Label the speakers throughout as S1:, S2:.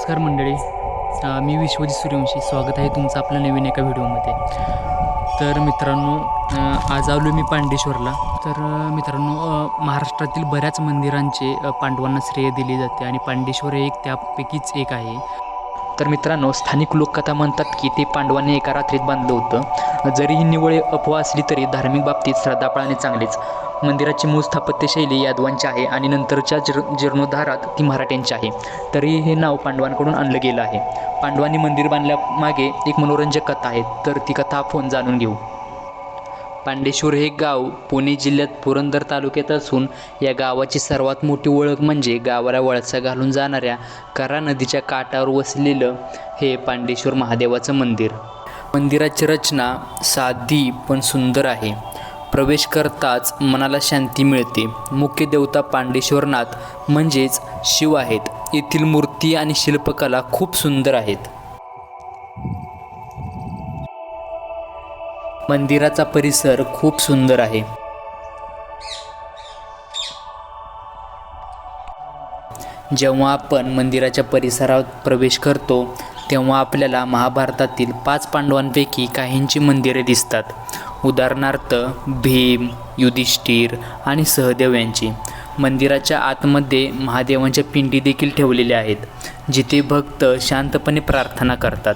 S1: नमस्कार मंडळी. मी विश्वजित सूर्यवंशी. स्वागत आहे तुमचं आपल्या नवीन एका व्हिडिओमध्ये. तर मित्रांनो आज आलो मी पांडेश्वरला. तर मित्रांनो महाराष्ट्रातील बऱ्याच मंदिरांचे पांडवांना श्रेय दिले जाते आणि पांडेश्वर हे एक त्यापैकीच एक आहे. तर मित्रांनो स्थानिक लोककथा म्हणतात की ते पांडवांनी एका रात्रीत बांधलं होतं. जरी ही निवळ अफवा असली तरी धार्मिक बाबतीत श्रद्धापळाने चांगलीच. मंदिराची मूळ स्थापत्यशैली यादवांची आहे आणि नंतरच्या जीर जीर्णोद्धारात ती मराठ्यांची आहे. तरी हे नाव पांडवांकडून आणलं गेलं आहे. पांडवांनी मंदिर बांधल्यामागे एक मनोरंजक कथा आहे. तर ती कथा आपण जाणून घेऊ. पांडेश्वर हे गाव पुणे जिल्ह्यात पुरंदर तालुक्यात असून या गावाची सर्वात मोठी ओळख म्हणजे गावाला वळसा घालून जाणाऱ्या करा नदीच्या काठावर वसलेलं हे पांडेश्वर महादेवाचं मंदिर. मंदिराची रचना साधी पण सुंदर आहे. प्रवेश करताच मनाला शांती मिळते. मुख्य देवता पांडेश्वरनाथ म्हणजेच शिव आहेत. येथील मूर्ती आणि शिल्पकला खूप सुंदर आहेत. मंदिराचा परिसर खूप सुंदर आहे. जेव्हा आपण मंदिराच्या परिसरात प्रवेश करतो तेव्हा आपल्याला महाभारतातील पाच पांडवांपैकी काहींची मंदिरे दिसतात. उदाहरणार्थ भीम युधिष्ठिर आणि सहदेव यांची. मंदिराच्या आतमध्ये महादेवांच्या पिंडी देखील ठेवलेल्या आहेत जिथे भक्त शांतपणे प्रार्थना करतात.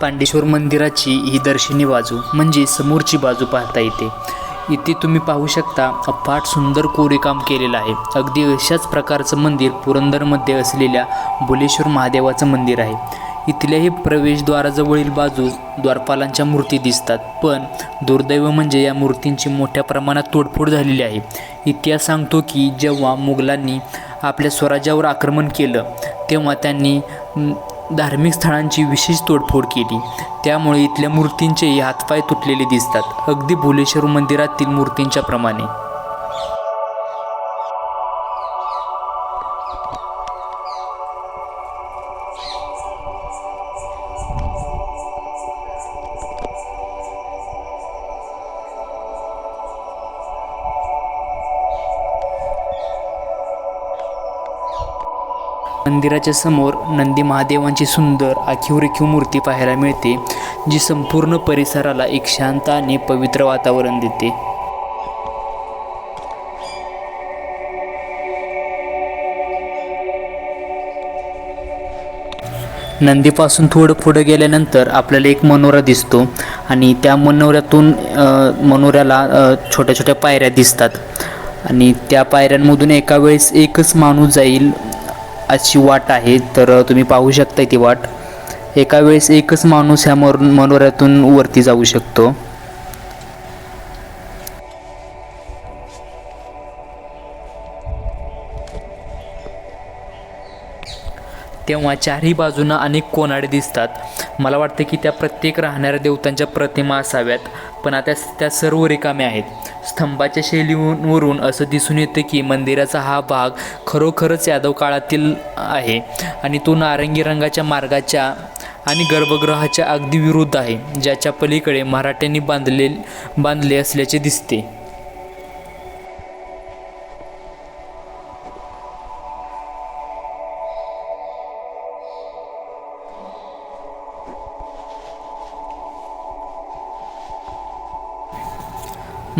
S1: पांडेश्वर मंदिराची ही दर्शनी बाजू म्हणजे समोरची बाजू पाहता येते. इथे तुम्ही पाहू शकता अफाट सुंदर कोरीकाम केलेलं आहे. अगदी अशाच प्रकारचं मंदिर पुरंदरमध्ये असलेल्या बुलेश्वर महादेवाचं मंदिर आहे. इथल्याही प्रवेशद्वाराजवळील बाजूस द्वारपालांच्या मूर्ती दिसतात. पण दुर्दैव म्हणजे या मूर्तींची मोठ्या प्रमाणात तोडफोड झालेली आहे. इतिहास सांगतो की जेव्हा मुघलांनी आपल्या स्वराज्यावर आक्रमण केलं तेव्हा त्यांनी धार्मिक स्थळांची विशेष तोडफोड केली. त्यामुळे इथल्या मूर्तींचेही हातपाय तुटलेले दिसतात. अगदी भुलेश्वर मंदिरातील मूर्तींच्या प्रमाणे. मंदिराच्या समोर नंदी महादेवांची सुंदर आखीव रेखीव मूर्ती पाहायला मिळते जी संपूर्ण परिसराला एक शांत आणि पवित्र वातावरण देते. नंदीपासून थोडं पुढं गेल्यानंतर आपल्याला एक मनोरा दिसतो आणि त्या मनोऱ्यातून मनोऱ्याला छोट्या छोट्या पायऱ्या दिसतात. आणि त्या पायऱ्यांमधून एका वेळेस एकच माणूस जाईल अशी वाट आहे तर तुम्ही पाहू शकता ती वाट. एका वेळेस एकच माणूस ह्या मनोऱ्यातून वरती जाऊ शकतो. तेव्हा चारही बाजूनं अनेक कोनाडे दिसतात. मला वाटतं की त्या प्रत्येक राहणाऱ्या देवतांच्या प्रतिमा असाव्यात पण आता त्या सर्व रिकाम्या आहेत. स्तंभाच्या शैलीवरून असं दिसून येतं की मंदिराचा हा भाग खरोखरच यादव काळातील आहे आणि तो नारंगी रंगाच्या मार्गाच्या आणि गर्भगृहाच्या अगदी विरुद्ध आहे ज्याच्या पलीकडे मराठ्यांनी बांधले बांधले असल्याचे दिसते.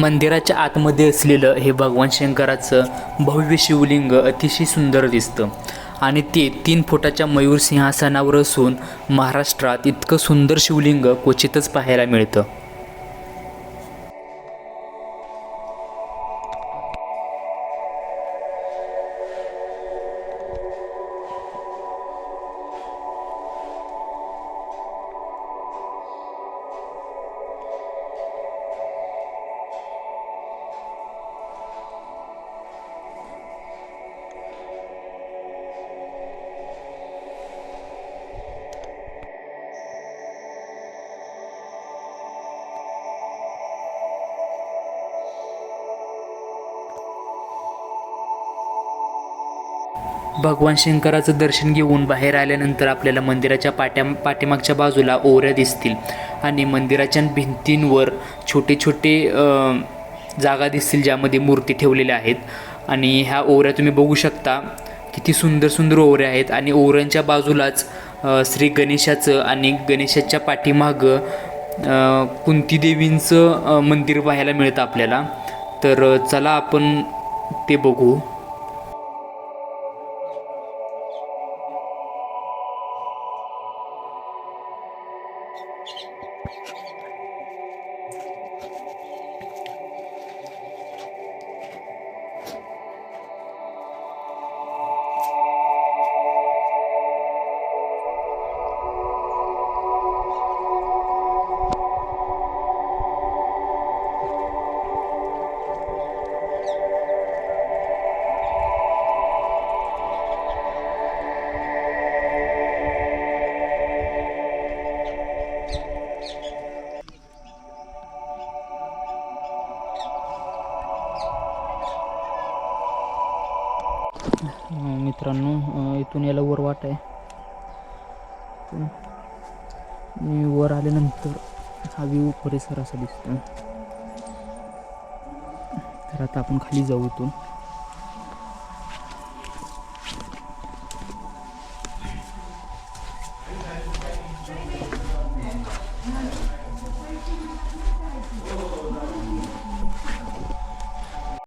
S1: मंदिराच्या आतमध्ये असलेलं हे भगवान शंकराचं भव्य शिवलिंग अतिशय सुंदर दिसतं. आणि ते तीन फुटाच्या मयूर सिंहासनावर असून महाराष्ट्रात इतकं सुंदर शिवलिंग क्वचितच पाहायला मिळतं. भगवान शंकराचं दर्शन घेऊन बाहेर आल्यानंतर आपल्याला मंदिराच्या पाट्या पाठीमागच्या बाजूला ओऱ्या दिसतील. आणि मंदिराच्या भिंतींवर छोटे छोटे जागा दिसतील ज्यामध्ये मूर्ती ठेवलेल्या आहेत. आणि ह्या ओऱ्या तुम्ही बघू शकता. किती सुंदर सुंदर ओऱ्या आहेत. आणि ओऱ्यांच्या बाजूलाच श्री गणेशाचं आणि गणेशाच्या पाठीमागं कुंती देवींचं मंदिर पाहायला मिळतं आपल्याला. तर चला आपण ते बघू. इथून याला वर वाट आहे. मी वर आल्यानंतर हा व्ह्यू परिसर असा दिसतो तर आता आपण खाली जाऊ इथून.